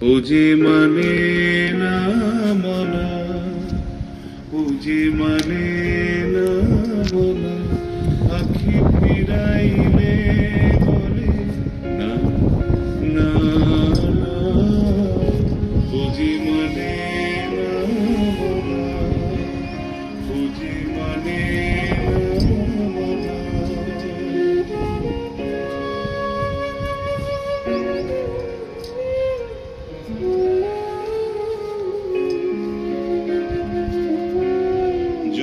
বুঝি মানে না মনা বুঝি মানে না মনা আখি ফিরাইলে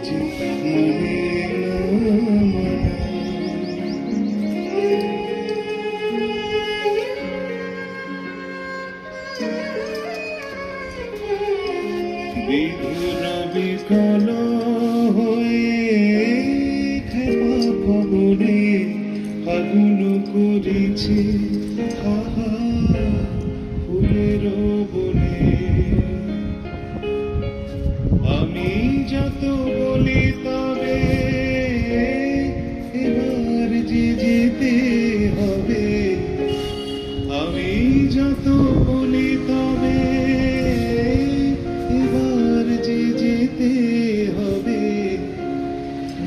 বুঝি না বিধুর বিকল হয়ে ক্ষমা পবনে ফাগুন করেছে। হাহা ফুলের বনে যত বলি তবে এবার যে যেতে হবে,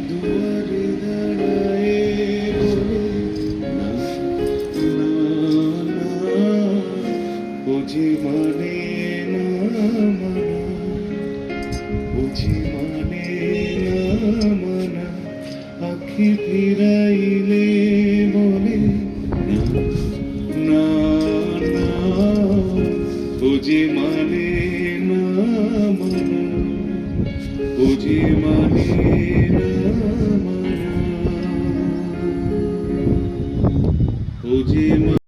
দুয়ারে দাঁড়ায় বলে, না না বুঝি না মানা বুঝি মানে মানা আখি ফিরাইলে বুঝি মানে না মানা বুঝি মানে না